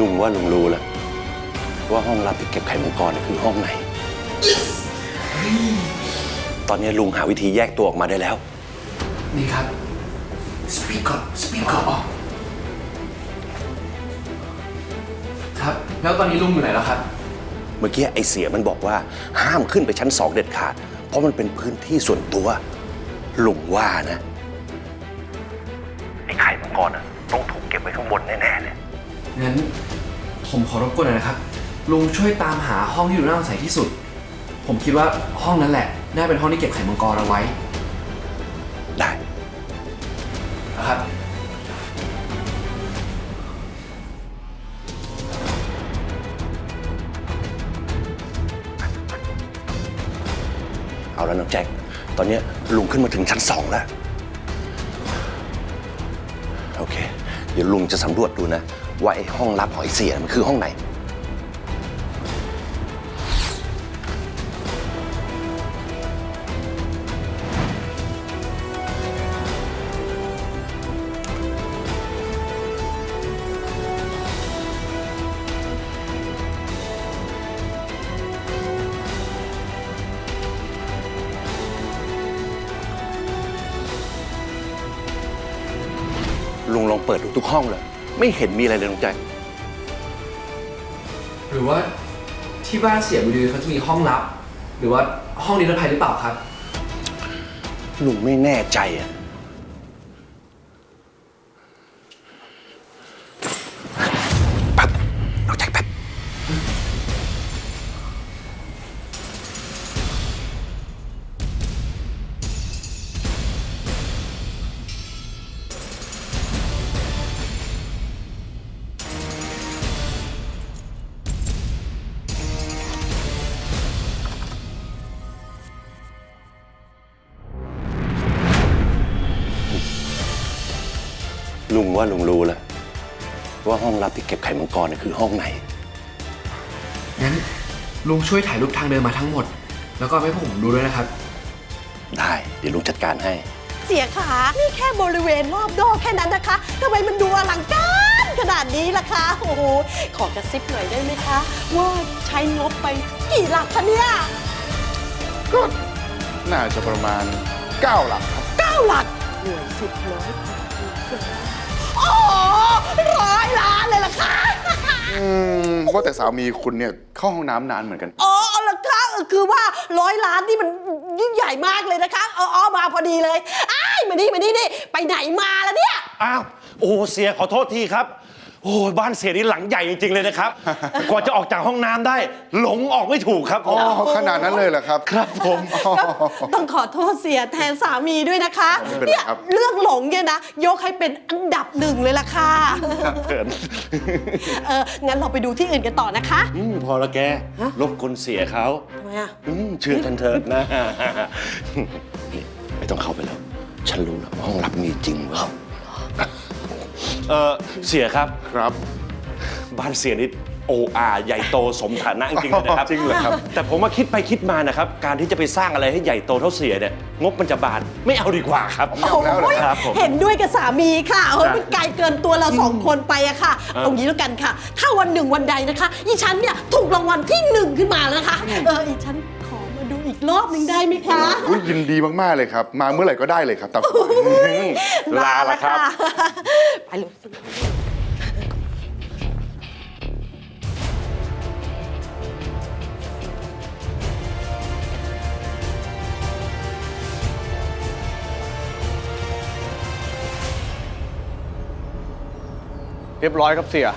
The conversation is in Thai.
ลุงว่าลุงรู้แล้ว ว่าห้องรับที่เก็บไข่มังกรน่ะคือห้องไหน ตอนนี้ลุงหาวิธีแยกตัวออกมาได้แล้ว นี่ครับ speak up speak up ครับ แล้วตอนนี้ลุงอยู่ไหนแล้วครับ เมื่อกี้ไอเสียมันบอกว่า ห้ามขึ้นไปชั้นสองเด็ดขาด เพราะมันเป็นพื้นที่ส่วนตัว ลุงว่านะ ไอไข่มังกรน่ะต้องถูกเก็บไว้ข้างบนแน่ๆเลย งั้นผมขอรบกวนหน่อยนะครับ ลุงช่วยตามหาห้องที่ดูน่าสงสัยที่สุด ผมคิดว่าห้องนั้นแหละ น่าเป็นห้องที่เก็บไข่มังกรเอาไว้ ได้นะครับ เอาแล้วน้องแจ็ค ตอนนี้ลุงขึ้นมาถึงชั้นสองแล้ว ดี๋ยวลุงจะสำรวจดูนะ ว่าไอ้ห้องลับของไอ้เสียมันคือห้องไหน ลุงลองเปิดดูทุกห้องเลย ไม่เห็นมีอะไรเลยน้องแจ็คหรือว่าที่บ้านเสียบุรีเขาจะมีห้องลับ หรือว่าห้องนิรภัยหรือเปล่าครับ ลุงไม่แน่ใจอะ ลุงว่าลุงรู้แล้วว่าห้องลับที่เก็บไข่มังกรน่ะคือห้องไหน งั้นลุงช่วยถ่ายรูปทางเดินมาทั้งหมด แล้วก็เอาให้พวกผมดูด้วยนะครับ ได้เดี๋ยวลุงจัดการให้ เสียขา นี่แค่บริเวณรอบดอกแค่นั้นนะคะทำไมมันดูอลังการขนาดนี้ล่ะคะ โอ้โห ขอกระซิบหน่อยได้ไหมคะ ว่าใช้งบไปกี่หลักคะเนี่ยก็น่าจะประมาณ 9 หลักครับเก้าหลักหน่วยสิบร้อยพัน โอ้โหร้อยล้านเลยล่ะคะอืมว่าแต่สามีคุณเนี่ยเข้าห้องน้ำนานเหมือนกัน อ๋อเอาละคะเออคือว่าร้อยล้านนี่มันยิ่งใหญ่มากเลยนะคะอ๋ออ๋อมาพอดีเลยอ้ายมานี่มานี่นี่ไปไหนมาแล้วเนี่ย อ้าว โอ้เสียขอโทษทีครับ โอ้บ้านเสียนี่หลังใหญ่จริง ๆ เลยนะครับ กว่าจะออกจากห้องน้ำได้ หลงออกไม่ถูกครับอ๋อขนาดนั้นเลยเหรอครับ ครับผมก็ต้องขอโทษเสียแทนสามีด้วยนะคะไม่เป็นไรเนี่ยครับ เรื่องหลงเนี่ยนะ ยกให้เป็นอันดับหนึ่งเลยล่ะค่ะเถินเอองั้นเราไปดูที่อื่นกันต่อนะคะอืมพอละแกลบคนเสียเขาทำไมอะอืมเชื่อฉันเถิดนะ นี่ไม่ต้องเข้าไปแล้ว ฉันรู้แล้วว่าห้องลับมีจริงเว้ย เออเสียครับ ครับ บ้านเสียนี่โออาใหญ่โตสมฐานะจริงๆเลยนะครับจริงเหรอครับ แต่ผมมาคิดไปคิดมานะครับ การที่จะไปสร้างอะไรให้ใหญ่โตเท่าเสียเนี่ยงบมันจะบานไม่เอาดีกว่าครับไม่เอาแล้วเหรอโอ้ยครับผมเห็นด้วยกับสามีค่ะเฮ้ยครับมันไกลเกินตัวเราสองคนไปอะค่ะอ่าเอางี้แล้วกันค่ะ ถ้าวันหนึ่งวันใดนะคะ อีฉันเนี่ยถูกรางวัลที่หนึ่งขึ้นมาแล้วนะคะ เออ อีฉันขอมาดู อีกรอบหนึ่งได้ไหมคะ อุ๊ยยินดีมาก ๆ เลยครับ มาเมื่อไหร่ก็ได้เลยครับตามสบายลาละครับ ไปเลยเรียบร้อยครับเสีย